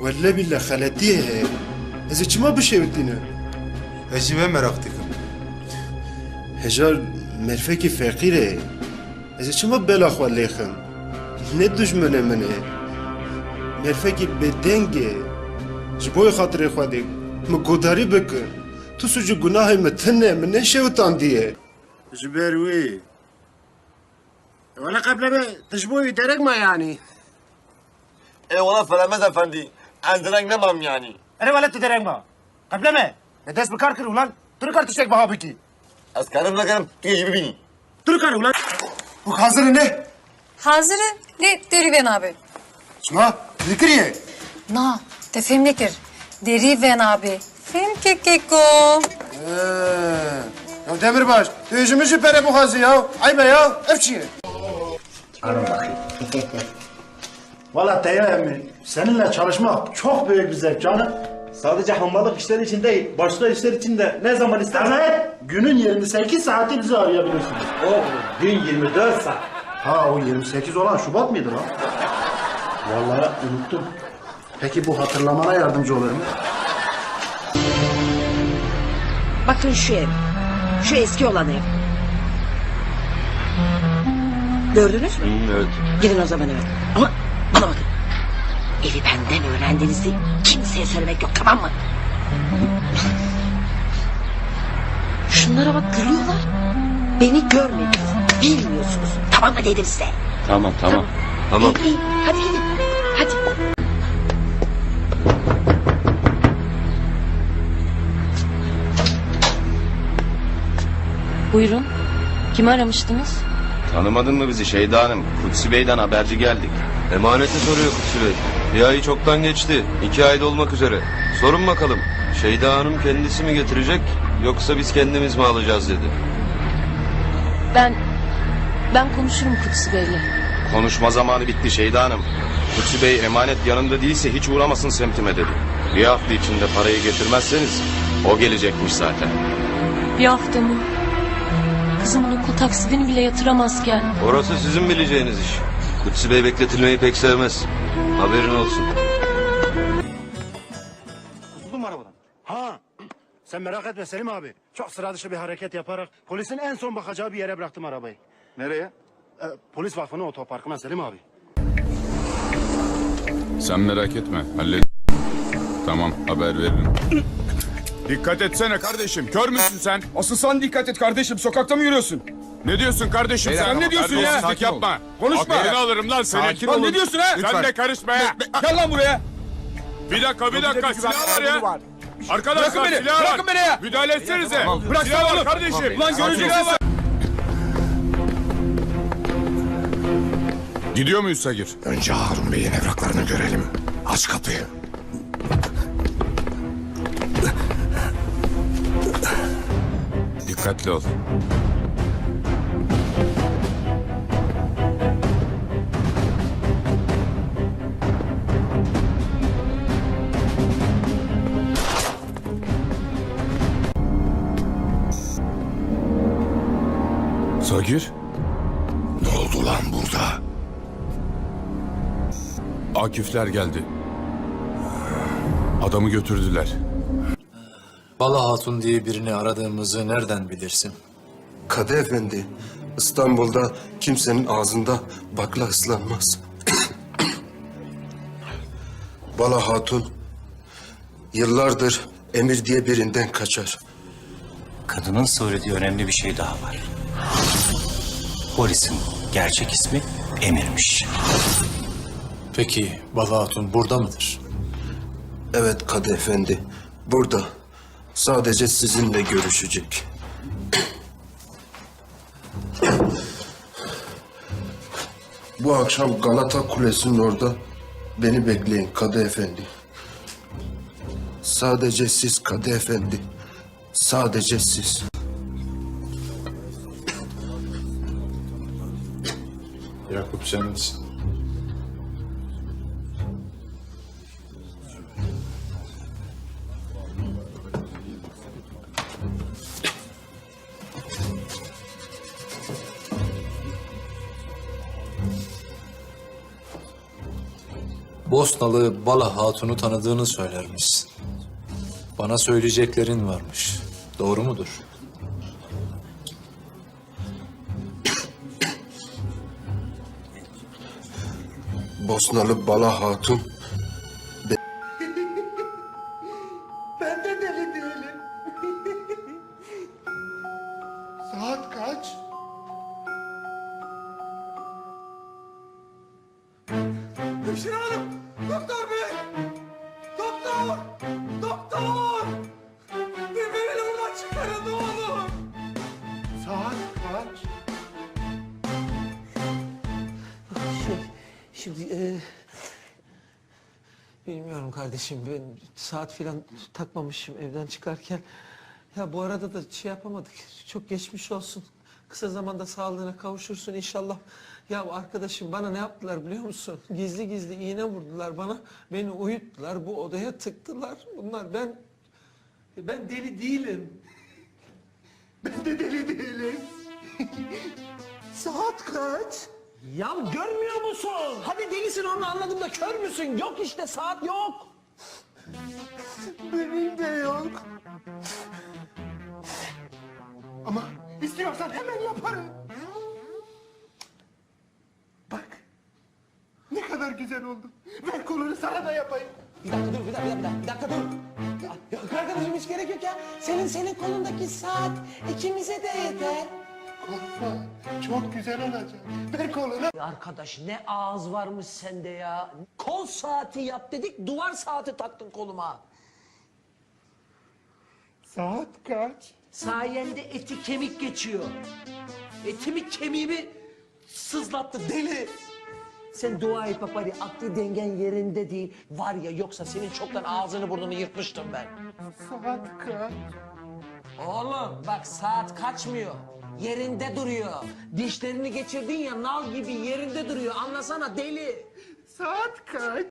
Valla billah haletiye he. Ez içime bir şey bittiğini. Ecime merak dikim. Hejar merfeki fakire. Ez içime bela xwalêxim. Ne düşmene min e. Merfeki bedenge. Ji bo xatirê Xwedê min godarî bikin. Tu sucî gunahê me tune min ne şewtandiye. Ji ber wê. Valla qeble be tişboyî derek ma yani. Eyvallah Felemez Efendi. Endiren nemem yani. Ene valet derek ma. Kable me. Ne dest bikar kır ulan. Dur kar tişek baha biki. Az karım ne karım diye gibi bini. Dur kar ulan. Bu hazır ne? Hazırı ne deriven abi. Şuna zikriye. Na te film nekir. Deriven abi. Film kekeko. Ya Demirbaş, yüzümüzü pere bu hazı ya. Ay be ya, öpçiye. Valla Teyye emmi, seninle çalışmak çok büyük bir zevk canım. Sadece hambalık işleri için değil, başka işler için de ne zaman istersen. Evet, günün 28 saati bizi arayabilirsiniz. O gün 24 saat. Ha o 28 olan Şubat mıydı lan? Vallahi unuttum. Peki bu hatırlamana yardımcı olur mu? Bakın şu ev. Şu eski olan ev. Gördünüz mü? Evet. Gidin o zaman eve. Ama bana bakın. Evi benden öğrendiğinizi kimseye söylemek yok tamam mı? Şunlara bak gülüyorlar. Beni görmediniz. Bilmiyorsunuz. Tamam mı dedim size? Tamam tamam. Tamam. İyi, iyi. Hadi gidin. Buyurun. Kimi aramıştınız? Tanımadın mı bizi Şeyda Hanım? Kutsi Bey'den haberci geldik. Emaneti soruyor Kutsu Bey. Bir ayı çoktan geçti. İki ayda olmak üzere. Sorun bakalım. Şeyda Hanım kendisi mi getirecek yoksa biz kendimiz mi alacağız dedi. Ben... Ben konuşurum Kutsi Bey'le. Konuşma zamanı bitti Şeyda Hanım. Kutsi Bey emanet yanında değilse hiç uğramasın semtime dedi. Bir hafta içinde parayı getirmezseniz o gelecekmiş zaten. Bir hafta mı? Kızımın okul taksidini bile yatıramazken. Orası sizin bileceğiniz iş. Kutsi Bey bekletilmeyi pek sevmez. Haberin olsun. Kurtuldun mu arabadan? Ha, sen merak etme Selim abi. Çok sıra dışı bir hareket yaparak polisin en son bakacağı bir yere bıraktım arabayı. Nereye? Ee, polis vakfının otoparkına Selim abi. Sen merak etme, hallet. Tamam, haber veririm. Dikkat etsene kardeşim, kör müsün sen? Asıl sen dikkat et kardeşim. Sokakta mı yürüyorsun? Ne diyorsun kardeşim sen? ne diyorsun ya? Terbiyesizlik yapma. Konuşma. Aklını alırım lan seni. Sakin Lan ne diyorsun ha? Sen Lütfen. de karışma ya. Gel lan buraya. Bir dakika, bir dakika. Silah var ya. Bırakın Arkadaşlar beni, silah var. bırakın beni ya. Müdahale etsenize. Bırak silah var oğlum. kardeşim. Ulan göreceksin var. Gidiyor muyuz Sagir? Önce Harun Bey'in evraklarını görelim. Aç kapıyı. Dikkatli ol. Sagir? Ne oldu lan burada? Akifler geldi. Adamı götürdüler. Bala Hatun diye birini aradığımızı nereden bilirsin? Kadı efendi, İstanbul'da kimsenin ağzında bakla ıslanmaz. Bala Hatun yıllardır Emir diye birinden kaçar. Kadının söylediği önemli bir şey daha var. Polisin gerçek ismi Emir'miş. Peki Bala Hatun burada mıdır? Evet Kadı efendi, burada. Sadece sizinle görüşecek. Bu akşam Galata Kulesi'nin orada beni bekleyin Kadı efendi. Sadece siz Kadı efendi. Sadece siz. Yakup sen misin? Bosnalı Bala Hatun'u tanıdığını söylermişsin. Bana söyleyeceklerin varmış. Doğru mudur? Bosnalı Bala Hatun. Hemşire hanım. Doktor bey. Doktor. Doktor. Bir beni buradan çıkarın ne olur. Saat kaç? Şey, şimdi e, bilmiyorum kardeşim ben saat filan takmamışım evden çıkarken. Ya bu arada da şey yapamadık. Çok geçmiş olsun. Kısa zamanda sağlığına kavuşursun inşallah. Ya arkadaşım bana ne yaptılar biliyor musun? Gizli gizli iğne vurdular bana. Beni uyuttular. Bu odaya tıktılar. Bunlar ben ben deli değilim. Ben de deli değilim. Saat kaç? Ya görmüyor musun? Hadi delisin onu anladım da kör müsün? Yok işte saat yok. Benim de yok. Ama istiyorsan hemen yaparım. Bak. Ne kadar güzel oldu. Ver kolunu sana da yapayım. Bir dakika dur, bir dakika, bir dakika, bir dakika dur. Ya, Yok arkadaşım hiç gerek yok ya. Senin senin kolundaki saat ikimize de yeter. Korkma. Çok güzel olacak. Ver kolunu. Arkadaş ne ağız varmış sende ya. Kol saati yap dedik, duvar saati taktın koluma. Saat kaç? Sayende eti kemik geçiyor. Etimi kemiğimi sızlattı deli. Sen dua et papari, aklı dengen yerinde değil. Var ya yoksa senin çoktan ağzını burnunu yırtmıştım ben. Saat kaç? Oğlum bak saat kaçmıyor. Yerinde duruyor. Dişlerini geçirdin ya nal gibi yerinde duruyor. Anlasana deli. Saat kaç?